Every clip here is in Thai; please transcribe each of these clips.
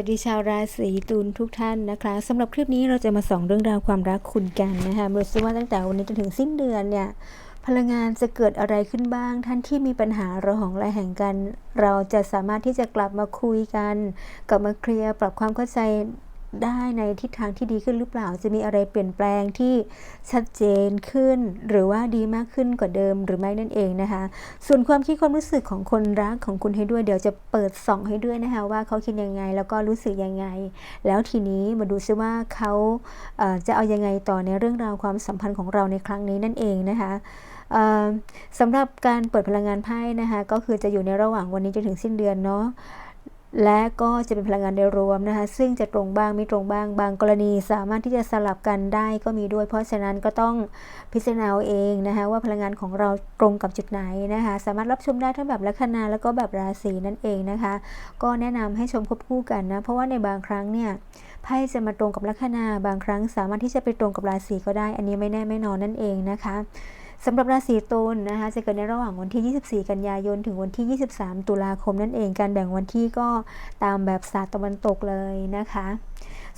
วัสดีชาวราศีตุลทุกท่านนะคะสำหรับคลิปนี้เราจะมาส่องเรื่องราวความรักคุณกันนะคะไม่รู้ว่าตั้งแต่วันนี้จนถึงสิ้นเดือนเนี่ยพลังงานจะเกิดอะไรขึ้นบ้าง ท่านที่มีปัญหาระหองระแหงกัน เราจะสามารถที่จะกลับมาคุยกัน กลับมาเคลียร์ปรับความเข้าใจ ได้ในทิศทางที่ดีขึ้นหรือเปล่า จะมีอะไรเปลี่ยนแปลงที่ชัดเจนขึ้น หรือว่าดีมากขึ้นกว่าเดิมหรือไม่นั่นเองนะคะ ส่วนความคิดความรู้สึกของคนรักของคุณให้ด้วย เดี๋ยวจะเปิดส่องให้ด้วยนะคะว่าเขาคิดยังไงแล้วก็รู้สึกยังไง แล้วทีนี้มาดูซิว่าเขาเจะเอายังไงต่อในเรื่องราวความสัมพันธ์ของเราในครั้งนี้นั่นเองนะคะสำหรับการเปิดพลังงานไพ่นะคะก็คือจะอยู่ในระหว่างวันนี้จนถึงสิ้นเดือนเนาะ และก็จะเป็นพลังงานโดยรวมนะคะ ซึ่งจะตรงบ้างไม่ตรงบ้าง บางกรณีสามารถที่จะสลับกันได้ก็มีด้วย เพราะฉะนั้นก็ต้องพิจารณาเอาเองนะคะว่าพลังงานของเราตรงกับจุดไหนนะคะ สามารถรับชมได้ทั้งแบบลัคนาแล้วก็แบบราศีนั่นเองนะคะ ก็แนะนำให้ชมควบคู่กันนะ เพราะว่าในบางครั้งเนี่ยไพ่จะมาตรงกับลัคนาบางครั้ง สามารถที่จะไปตรงกับราศีก็ได้ อันนี้ไม่แน่ไม่นอนนั่นเองนะคะ สำหรับราศีตุลนะคะ จะเกิดในระหว่างวันที่ 24 กันยายน ถึงวันที่ 23 ตุลาคมนั่นเอง การแบ่งวันที่ก็ตามแบบศาสตร์ตะวันตกเลยนะคะ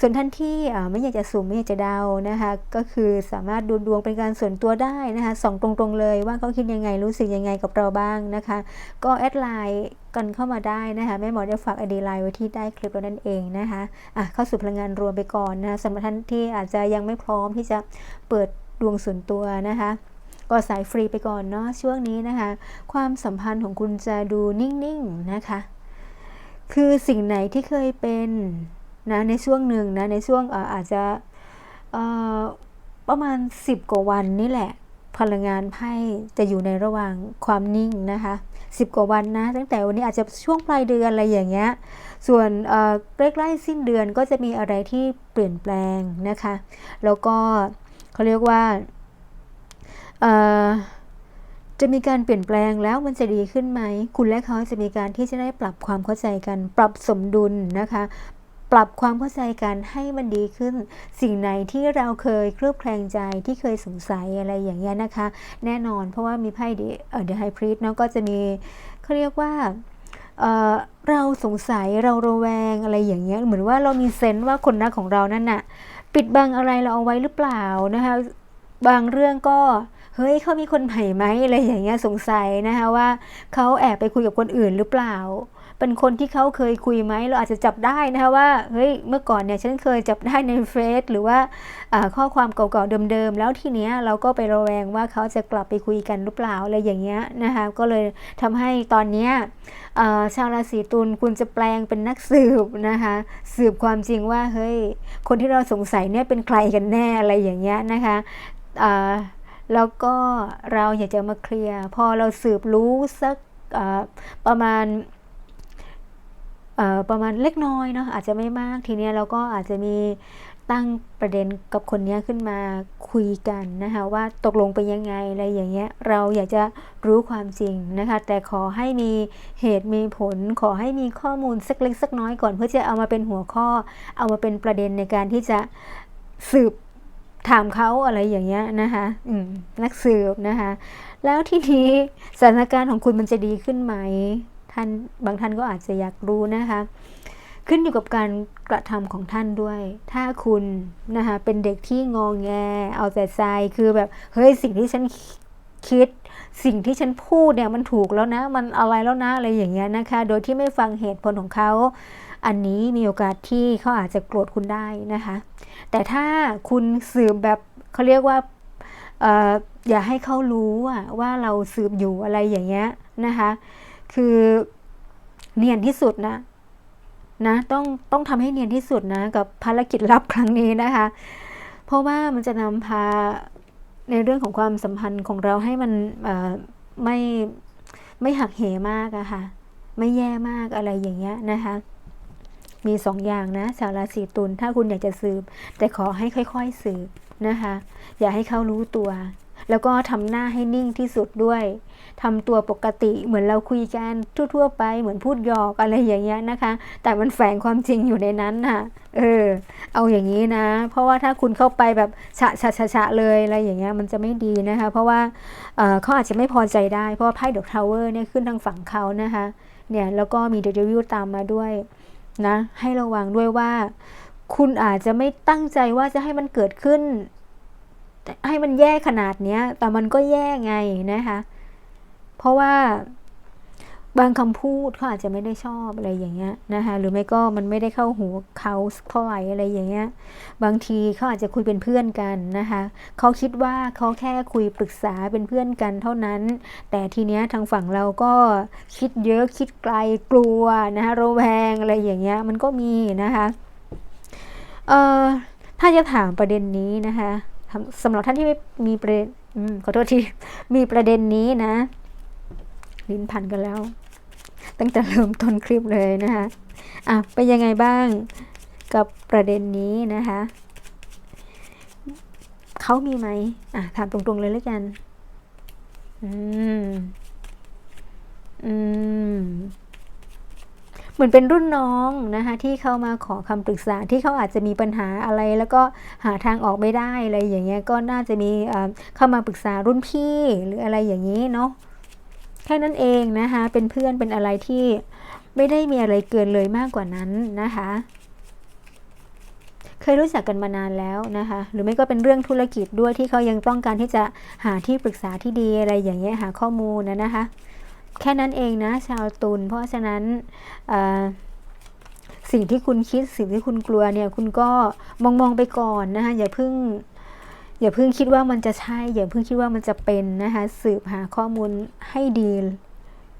ส่วนท่านที่ไม่อยากจะสุ่มไม่อยากจะเดานะคะ ก็คือสามารถดูดวงเป็นการส่วนตัวได้นะคะส่องตรงๆเลยว่าเขาคิดยังไงรู้สึกยังไงกับเราบ้างนะคะ ก็แอดไลน์กันเข้ามาได้นะคะแม่หมอได้ฝากไอดีไลน์ไว้ที่ใต้คลิปแล้วนั่นเองนะคะอะเข้าสู่พลังงานรวมไปก่อนนะสำหรับท่านที่อาจจะยังไม่พร้อมที่จะเปิดดวงส่วนตัวนะคะ ก็สายฟรีไปก่อนเนาะช่วงนี้นะคะ ความสัมพันธ์ของคุณจะดูนิ่งๆนะคะ คือสิ่งไหนที่เคยเป็นนะในช่วงหนึ่งนะในช่วงอาอาจจะประมาณ 10 กว่าวันนี่แหละ พลังงานไพ่จะอยู่ในระหว่างความนิ่งนะคะ10 กว่าวันนะ ตั้งแต่วันนี้อาจจะช่วงปลายเดือนอะไรอย่างเงี้ยส่วนใกล้ๆสิ้นเดือนก็จะมีอะไรที่เปลี่ยนแปลงนะคะ แล้วก็เขาเรียกว่า จะมีการเปลี่ยนแปลงแล้วมันจะดีขึ้นไหม คุณและเขาจะมีการที่จะได้ปรับความเข้าใจกัน ปรับสมดุลนะคะ ปรับความเข้าใจกันให้มันดีขึ้น สิ่งไหนที่เราเคยเคลือบแคลงใจที่เคยสงสัยอะไรอย่างเงี้ยนะคะ แน่นอนเพราะว่ามีไพ่เดอะเดอะไฮพรีสเนาะก็จะมีเขาเรียกว่าเเราสงสัยเราระแวงอะไรอย่างเงี้ยเหมือนว่าเรามีเซนต์ว่าคนรักของเรานั่นน่ะ ปิดบังอะไรเราเอาไว้หรือเปล่านะคะ บางเรื่องก็ เฮ้ยเขามีคนใหม่ไหมอะไรอย่างเงี้ยสงสัยนะคะว่าเขาแอบไปคุยกับคนอื่นหรือเปล่า เป็นคนที่เขาเคยคุยไหมเราอาจจะจับได้นะคะว่าเฮ้ยเมื่อก่อนเนี่ยฉันเคยจับได้ในเฟซหรือว่าข้อความเก่าๆเดิมๆแล้วทีเนี้ยเราก็ไประแวงว่าเขาจะกลับไปคุยกันหรือเปล่าอะไรอย่างเงี้ยนะคะก็เลยทำให้ตอนเนี้ยชาวราศีตุลคุณจะแปลงเป็นนักสืบนะคะสืบความจริงว่าเฮ้ยคนที่เราสงสัยเนี่ยเป็นใครกันแน่อะไรอย่างเงี้ยนะคะ แล้วก็เราอยากจะมาเคลียร์ พอเราสืบรู้สักประมาณประมาณเล็กน้อยเนาะอาจจะไม่มากทีเนี้ยเราก็อาจจะมีตั้งประเด็นกับคนนี้ขึ้นมาคุยกันนะคะว่าตกลงไปยังไงอะไรอย่างเงี้ยเราอยากจะรู้ความจริงนะคะแต่ขอให้มีเหตุมีผล ขอให้มีข้อมูลสักเล็กสักน้อยก่อน เพื่อจะเอามาเป็นหัวข้อ เอามาเป็นประเด็นในการที่จะสืบ ถามเขาอะไรอย่างเงี้ยนะคะนักสืบนะคะ แล้วทีนี้สถานการณ์ของคุณมันจะดีขึ้นไหมท่านบางท่านก็อาจจะอยากรู้นะคะ ขึ้นอยู่กับการกระทำของท่านด้วย ถ้าคุณนะคะเป็นเด็กที่งองแง เอาแต่ใจคือแบบเฮ้ยสิ่งที่ฉันคิด สิ่งที่ฉันพูดเนี่ยมันถูกแล้วนะ มันอะไรแล้วนะอะไรอย่างเงี้ยนะคะ โดยที่ไม่ฟังเหตุผลของเขา อันนี้มีโอกาสที่เขาอาจจะโกรธคุณได้นะคะ แต่ถ้าคุณสืบแบบเขาเรียกว่าอย่าให้เขารู้ว่าเราสืบอยู่อะไรอย่างเงี้ยนะคะ คือเนียนที่สุดนะนะต้องต้องทำให้เนียนที่สุดนะกับภารกิจลับครั้งนี้นะคะ เพราะว่ามันจะนำพา ในเรื่องของความสัมพันธ์ของเราให้มันไม่ไม่หักเหมากอะคะ่ะ ไม่แย่มากอะไรอย่างเงี้ยนะคะ มีสองอย่างนะชาวราศีตุลถ้าคุณอยากจะสืบ แต่ขอให้ค่อย ๆสืบนะคะ อย่าให้เขารู้ตัว แล้วก็ทำหน้าให้นิ่งที่สุดด้วยทำตัวปกติเหมือนเราคุยกันทั่ว ๆ ไปเหมือนพูดหยอกอะไรอย่างเงี้ยนะคะ แต่มันแฝงความจริงอยู่ในนั้นน่ะ เออ เอาอย่างนี้นะ เพราะว่าถ้าคุณเข้าไปแบบฉะฉะฉะฉะเลยอะไรอย่างเงี้ยมันจะไม่ดีนะคะ เพราะว่าเขาอาจจะไม่พอใจได้ เพราะว่าไพ่ดอกทาวเวอร์เนี่ยขึ้นทางฝั่งเขานะคะ เนี่ยแล้วก็มีเดวิลตามมาด้วยนะ ให้ระวังด้วยว่า คุณอาจจะไม่ตั้งใจว่าจะให้มันเกิดขึ้น ให้มันแย่ขนาดเนี้ย แต่มันก็แย่ไงนะคะ เพราะว่าบางคำพูดเขาอาจจะไม่ได้ชอบอะไรอย่างเงี้ยนะคะหรือไม่ก็มันไม่ได้เข้าหูเขาเท่าไหร่อะไรอย่างเงี้ย บางทีเขาอาจจะคุยเป็นเพื่อนกันนะคะเขาคิดว่าเขาแค่คุยปรึกษาเป็นเพื่อนกันเท่านั้น แต่ทีเนี้ยทางฝั่งเราก็คิดเยอะคิดไกลกลัวนะคะระแวงอะไรอย่างเงี้ยมันก็มีนะคะเอ่อถ้าจะถามประเด็นนี้นะคะ สำหรับท่านที่ม่มีประเด็นขอโทษทีมีประเด็นนี้นะ ลิ้นพันกันแล้ว ตั้งแต่เริ่มต้นคลิปเลยนะคะอะเป็นยังไงบ้างกับประเด็นนี้นะคะเขามีไหมอะถามตรงๆเลยแล้วกัน อืม อืม เหมือนเป็นรุ่นน้องนะคะที่เข้ามาขอคำปรึกษาที่เขาอาจจะมีปัญหาอะไร แล้วก็หาทางออกไม่ได้อะไรอย่างเงี้ยก็น่าจะมีเข้ามาปรึกษารุ่นพี่หรืออะไรอย่างนี้เนาะแค่นั้นเองนะคะเป็นเพื่อนเป็นอะไรที่ไม่ได้มีอะไรเกินเลยมากกว่านั้นนะคะเคยรู้จักกันมานานแล้วนะคะ หรือไม่ก็เป็นเรื่องธุรกิจด้วยที่เขายังต้องการที่จะหาที่ปรึกษาที่ดีอะไรอย่างเงี้ยหาข้อมูลนะนะคะ แค่นั้นเองนะ ชาวตุลเพราะฉะนั้นสิ่งที่คุณคิดสิ่งที่คุณกลัวเนี่ย คุณก็มองมองไปก่อนนะคะอย่าเพิ่งอย่าเพิ่งคิดว่ามันจะใช่ อย่าเพิ่งคิดว่ามันจะเป็นนะคะสืบหาข้อมูลให้ดี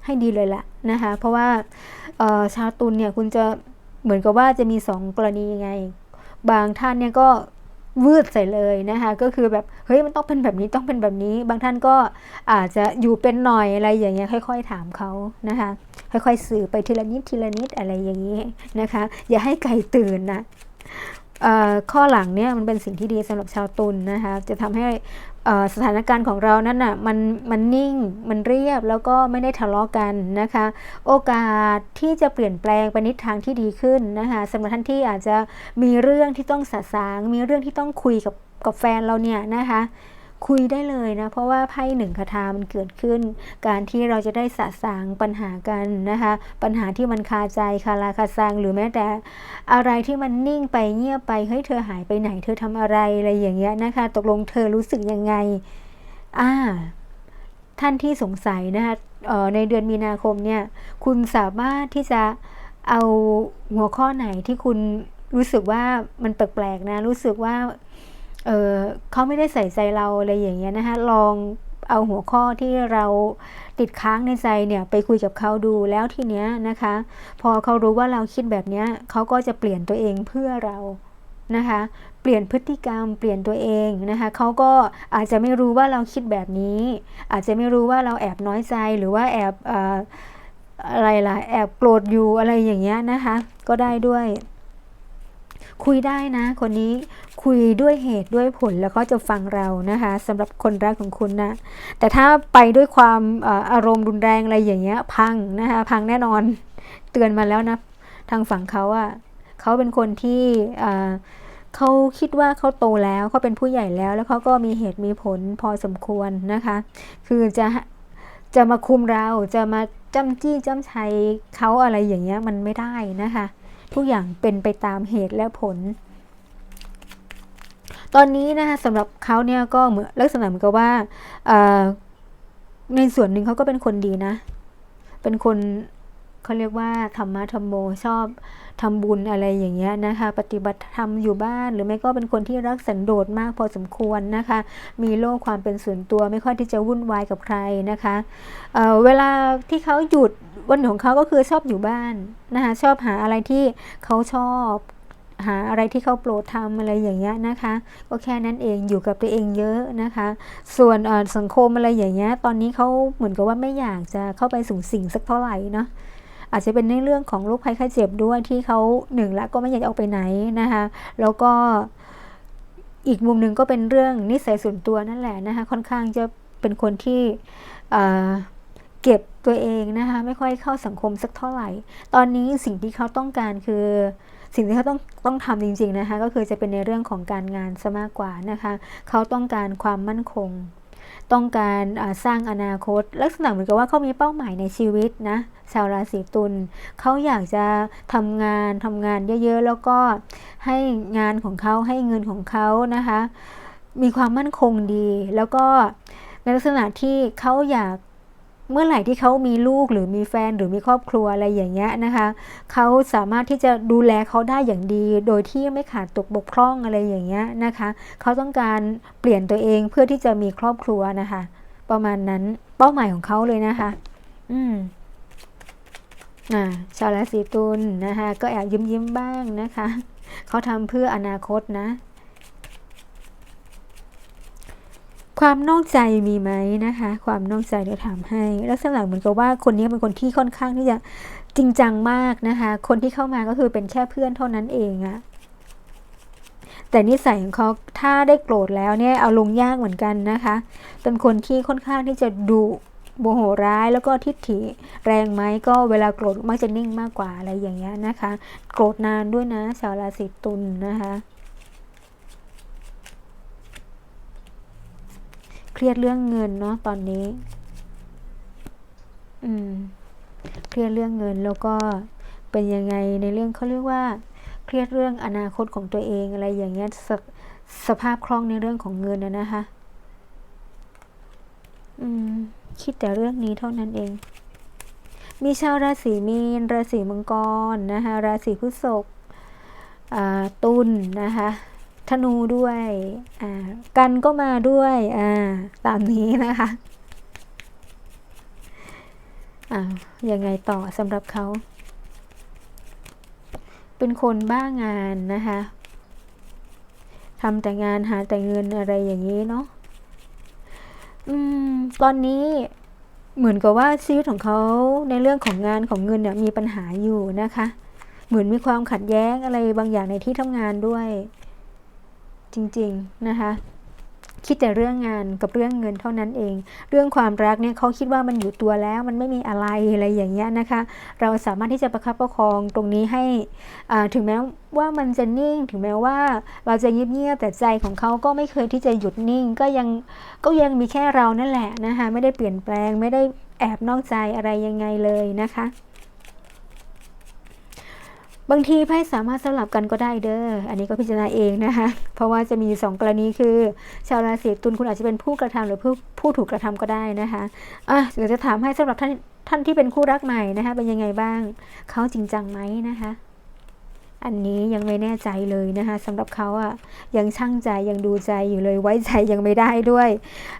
ให้ดีเลยละนะคะเพราะว่าชาวตุลเนี่ยคุณจะเหมือนกับว่าจะมี 2 กรณียังไง บางท่านเนี่ยก็ วืดใส่เลยนะคะก็คือแบบเฮ้ยมันต้องเป็นแบบนี้ต้องเป็นแบบนี้ บางท่านก็อาจจะอยู่เป็นหน่อยอะไรอย่างเงี้ยค่อย ๆ ถามเขานะคะค่อยๆสื่อไปทีละนิดทีละนิดอะไรอย่างนี้นะคะ อย่าให้ไก่ตื่นนะข้อหลังเนี่ยมันเป็นสิ่งที่ดีสำหรับชาวตุลนนะคะจะทำให้ สถานการณ์ของเรานั้นน่ะมันมันนิ่งมันเรียบแล้วก็ไม่ได้ทะเลาะกันนะคะ โอกาสที่จะเปลี่ยนแปลงไปนิทางที่ดีขึ้นนะคะสำหรับท่านที่อาจจะมีเรื่องที่ต้องสะสาง มีเรื่องที่ต้องคุยกับกับแฟนเราเนี่ยนะคะ คุยได้เลยนะ เพราะว่าไพ่หนึ่งคาถามันเกิดขึ้น การที่เราจะได้สะสางปัญหากันนะคะ ปัญหาที่มันคาใจคาราคาซังหรือแม้แต่ อะไรที่มันนิ่งไปเงียบไปเฮ้ยเธอหายไปไหน เธอทำอะไรอะไรอย่างเงี้ยนะคะ ตกลงเธอรู้สึกยังไงอ่าท่านที่สงสัยนะคะในเดือนมีนาคมเนี่ยคุณสามารถที่จะเอาหัวข้อไหนที่คุณรู้สึกว่ามันแปลกๆนะ รู้สึกว่า เออเขาไม่ได้ใส่ใจเราอะไรอย่างเงี้ยนะคะลองเอาหัวข้อที่เราติดค้างในใจเนี่ยไปคุยกับเขาดูแล้วทีเนี้ยนะคะ พอเขารู้ว่าเราคิดแบบเนี้ยเขาก็จะเปลี่ยนตัวเองเพื่อเรานะคะ เปลี่ยนพฤติกรรมเปลี่ยนตัวเองนะคะเขาก็อาจจะไม่รู้ว่าเราคิดแบบนี้ อาจจะไม่รู้ว่าเราแอบน้อยใจหรือว่าแอบอะไรล่ะแอบโกรธอยู่อะไรอย่างเงี้ยนะคะ ก็ได้ด้วย คุยได้นะ คนนี้คุยด้วยเหตุด้วยผลแล้วเขาจะฟังเรานะคะสำหรับคนรักของคุณนะ แต่ถ้าไปด้วยความอารมณ์รุนแรงอะไรอย่างเงี้ย พังนะคะพังแน่นอนเตือนมาแล้วนะ ทางฝั่งเขาอะเขาเป็นคนที่เขาคิดว่าเขาโตแล้วเขาเป็นผู้ใหญ่แล้ว แล้วเขาก็มีเหตุมีผลพอสมควรนะคะ คือจะจะมาคุมเราจะมาจ้ำจี้จ้ำชัยเขาอะไรอย่างเงี้ยมันไม่ได้นะคะ ทุกอย่างเป็นไปตามเหตุและผล ตอนนี้นะคะสำหรับเขาเนี่ยก็เหมือนลักษณะเหมือนกับว่าในส่วนหนึ่งเขาก็เป็นคนดีนะ เป็นคนเขาเรียกว่าธรรมะธรรมโมชอบทำบุญอะไรอย่างเงี้ยนะคะ ปฏิบัติธรรมอยู่บ้าน หรือไม่ก็เป็นคนที่รักสันโดษมากพอสมควรนะคะ มีโลกความเป็นส่วนตัวไม่ค่อยที่จะวุ่นวายกับใครนะคะเเวลาที่เขาหยุด วันของเขาก็คือชอบอยู่บ้านนะคะชอบหาอะไรที่เขาชอบหาอะไรที่เขาโปรดทำอะไรอย่างเงี้ยนะคะ ก็แค่นั้นเองอยู่กับตัวเองเยอะนะคะ ส่วนสังคมอะไรอย่างเงี้ยตอนนี้เขาเหมือนกับว่าไม่อยากจะเข้าไปสูงสิ่งสักเท่าไหร่เนาะอาจจะเป็นในเรื่องของโรคภัยไข้เจ็บด้วยที่เขาหนึ่งละก็ไม่อยากออกไปไหนนะคะ แล้วก็อีกมุมหนึ่งก็เป็นเรื่องนิสัยส่วนตัวนั่นแหละนะคะ ค่อนข้างจะเป็นคนที่ เก็บตัวเองนะคะ ไม่ค่อยเข้าสังคมสักเท่าไหร่ ตอนนี้สิ่งที่เขาต้องการคือ สิ่งที่เขาต้องต้องทำจริง ๆนะคะ ก็คือจะเป็นในเรื่องของการงานซะมากกว่านะคะ เขาต้องการความมั่นคง ต้องการสร้างอนาคต ลักษณะเหมือนกับว่าเขามีเป้าหมายในชีวิตนะชาวราศีตุลเขาอยากจะทำงานทำงานเยอะๆ แล้วก็ให้งานของเขาให้เงินของเขานะคะ มีความมั่นคงดี แล้วก็ในลักษณะที่เขาอยาก เมื่อไหร่ที่เขามีลูกหรือมีแฟนหรือมีครอบครัวอะไรอย่างเงี้ยนะคะเขาสามารถที่จะดูแลเขาได้อย่างดี โดยที่ไม่ขาดตกบกพร่องอะไรอย่างเงี้ยนะคะเขาต้องการเปลี่ยนตัวเองเพื่อที่จะมีครอบครัวนะคะ ประมาณนั้นเป้าหมายของเขาเลยนะคะ อืมอ่าชาวราศีตุลนะคะ ก็แอบยิ้มยิ้มบ้างนะคะเขาทำเพื่ออนาคตนะ ความนอกใจมีไหมนะคะ ความนอกใจเดี๋ยวถามให้ ลักษณะเหมือนกับว่าคนนี้เป็นคนที่ค่อนข้างที่จะจริงจังมากนะคะ คนที่เข้ามาก็คือเป็นแค่เพื่อนเท่านั้นเองอะแต่นิสัยของเขาถ้าได้โกรธแล้วเนี่ยเอาลงยากเหมือนกันนะคะ เป็นคนที่ค่อนข้างที่จะดุโมโหร้ายแล้วก็ทิฐิแรงไหมก็เวลาโกรธมักจะนิ่งมากกว่าอะไรอย่างเงี้ยนะคะ โกรธนานด้วยนะชาวราศีตุลนะคะ เค รียดเรื่องเงินเนาะตอนนี้ อืม เครียดเรื่องเงินแล้วก็เป็นยังไงในเรื่องเขาเรียกว่า เครียดเรื่องอนาคตของตัวเองอะไรอย่างเงี้ยสสภาพคล่องในเรื่องของเงินนะนะคะ อืม คิดแต่เรื่องนี้เท่านั้นเอง มีชาวราศีมีน ราศีมังกรนะคะ ราศีพฤษภตุลนะคะ ธนูด้วยอ่ากันก็มาด้วยอ่าตามนี้นะคะอ่ายังไงต่อสำหรับเขา เป็นคนบ้างานนะคะทำแต่งานหาแต่เงินอะไรอย่างนี้เนาะอืมตอนนี้เหมือนกับว่าชีวิตของเขาในเรื่องของงานของเงินเนี่ยมีปัญหาอยู่นะคะ เหมือนมีความขัดแย้งอะไรบางอย่างในที่ทำงานด้วย จริง ๆ นะคะคิดแต่เรื่องงานกับเรื่องเงินเท่านั้นเอง เรื่องความรักเนี่ยเขาคิดว่ามันอยู่ตัวแล้ว มันไม่มีอะไรอะไรอย่างเงี้ยนะคะ เราสามารถที่จะประคับประคองตรงนี้ให้อ่าถึงแม้ว่ามันจะนิ่ง ถึงแม้ว่าเราจะเงียบๆแต่ใจของเขาก็ไม่เคยที่จะหยุดนิ่ง ก็ยังก็ยังมีแค่เรานั่นแหละนะคะไม่ได้เปลี่ยนแปลงไม่ได้แอบนอกใจอะไรยังไงเลยนะคะ บางทีไพ่สามารถสลับกันก็ได้เด้อ อันนี้ก็พิจารณาเองนะคะ เพราะว่าจะมีสองกรณีคือ ชาวราศีตุลคุณอาจจะเป็นผู้กระทำหรือผู้ผู้ถูกกระทำก็ได้นะคะอะเดี๋ยวจะถามให้สำหรับท่านท่านที่เป็นคู่รักใหม่นะคะ เป็นยังไงบ้าง เขาจริงจังไหมนะคะ อันนี้ยังไม่แน่ใจเลยนะคะสำหรับเขาอะยังช่างใจยังดูใจอยู่เลยไว้ใจยังไม่ได้ด้วย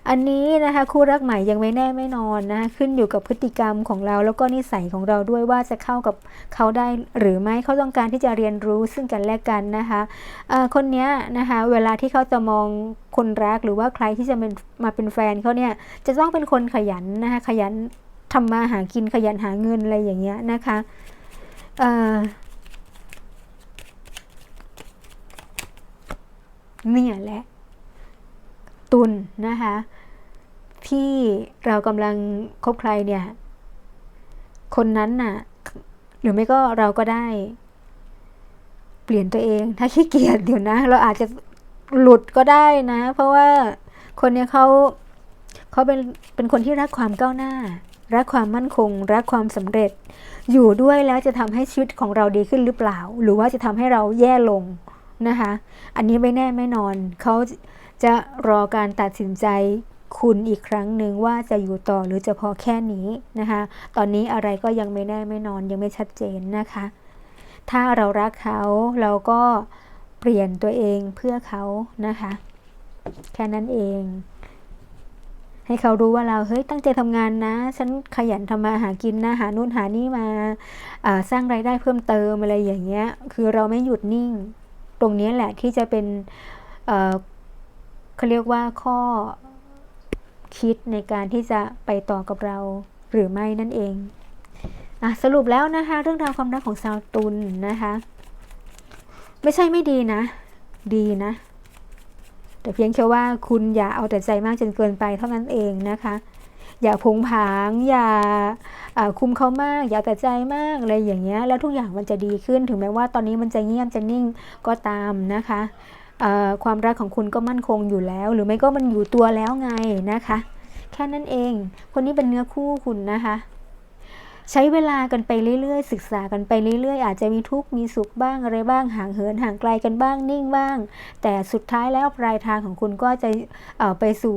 อันนี้นะคะคู่รักใหม่ยังไม่แน่ไม่นอนนะคะขึ้นอยู่กับพฤติกรรมของเรา แล้วก็นิสัยของเราด้วยว่าจะเข้ากับเขาได้หรือไม่เขาต้องการที่จะเรียนรู้ซึ่งกันและกันนะคะเอ่อคนนี้นะคะเวลาที่เขาจะมองคนรักหรือว่าใครที่จะเป็นมาเป็นแฟนเขาเนี่ยจะต้องเป็นคนขยันนะคะขยันทำมาหากินขยันหาเงินอะไรอย่างเงี้ยนะคะ เนี่ยแหละ ตุลนะคะที่เรากำลังคบใครเนี่ย คนนั้นน่ะ หรือไม่ก็เราก็ได้ เปลี่ยนตัวเอง ถ้าขี้เกียจเดี๋ยวนะ เราอาจจะหลุดก็ได้นะ เพราะว่าคนเนี้ยเขาเขาเป็นเป็นคนที่รักความก้าวหน้า รักความมั่นคง รักความสำเร็จ อยู่ด้วยแล้วจะทำให้ชีวิตของเราดีขึ้นหรือเปล่า หรือว่าจะทำให้เราแย่ลง นะคะ อันนี้ไม่แน่ไม่นอน เขาจะรอการตัดสินใจคุณอีกครั้งหนึ่งว่าจะอยู่ต่อหรือจะพอแค่นี้นะคะ ตอนนี้อะไรก็ยังไม่แน่ไม่นอนยังไม่ชัดเจนนะคะ ถ้าเรารักเขาเราก็เปลี่ยนตัวเองเพื่อเขานะคะ แค่นั้นเอง ให้เขารู้ว่าเราเฮ้ยตั้งใจทำงานนะ ฉันขยันทำมาหากินนะหานู่นหานี่มาาสร้างรายได้เพิ่มเติมอะไรอย่างเงี้ย คือเราไม่หยุดนิ่ง ตรงนี้แหละที่จะเป็นเขาเรียกว่าข้อคิดในการที่จะไปต่อกับเราหรือไม่นั่นเองอสรุปแล้วนะคะเรื่องราวความรักของชาวตุลนะคะ ไม่ใช่ไม่ดีนะ ดีนะ แต่เพียงแค่ว่าคุณอย่าเอาแต่ใจมากจนเกินไปเท่านั้นเองนะคะ อย่าผงผาง อย่าคุมเขามาก อย่าแต่ใจมากอะไรอย่างเงี้ยแล้วทุกอย่างมันจะดีขึ้นถึงแม้ว่าตอนนี้มันจะเงียบจะนิ่งก็ตามนะคะความรักของคุณก็มั่นคงอยู่แล้ว หรือไม่ก็มันอยู่ตัวแล้วไงนะคะ แค่นั้นเอง คนนี้เป็นเนื้อคู่คุณนะคะใช้เวลากันไปเรื่อยๆ ศึกษากันไปเรื่อยๆ อาจจะมีทุกข์มีสุขบ้างอะไรบ้างห่างเหินห่างไกลกันบ้างนิ่งบ้าง แต่สุดท้ายแล้วปลายทางของคุณก็จะไปสู่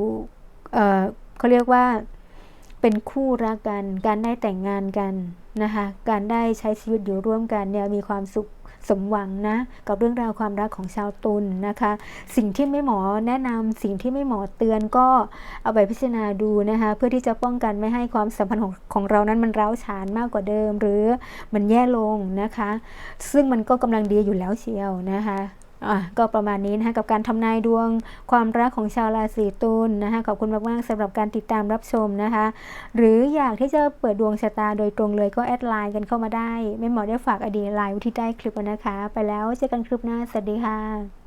เขาเรียกว่า เป็นคู่รักกัน การได้แต่งงานกันนะคะ การได้ใช้ชีวิตอยู่ร่วมกันเนี่ยมีความสุขสมหวังนะกับเรื่องราวความรักของชาวตุลนะคะ สิ่งที่ไม่หมอแนะนำสิ่งที่ไม่หมอเตือนก็เอาไปพิจารณาดูนะคะ เพื่อที่จะป้องกันไม่ให้ความสัมพันธ์ของของเรานั้นมันร้าวฉานมากกว่าเดิม หรือมันแย่ลงนะคะ ซึ่งมันก็กำลังดีอยู่แล้วเชียวนะคะ ก็ประมาณนี้นะคะกับการทำนายดวงความรักของชาวราศีตุลนะคะขอบคุณมากๆสำหรับการติดตามรับชมนะคะ หรืออยากที่จะเปิดดวงชะตาโดยตรงเลยก็แอดไลน์กันเข้ามาได้ ไม่หมอได้ฝากอดีไลน์ที่ใต้คลิปนะคะ ไปแล้วเจอกันคลิปหน้าสวัสดีค่ะ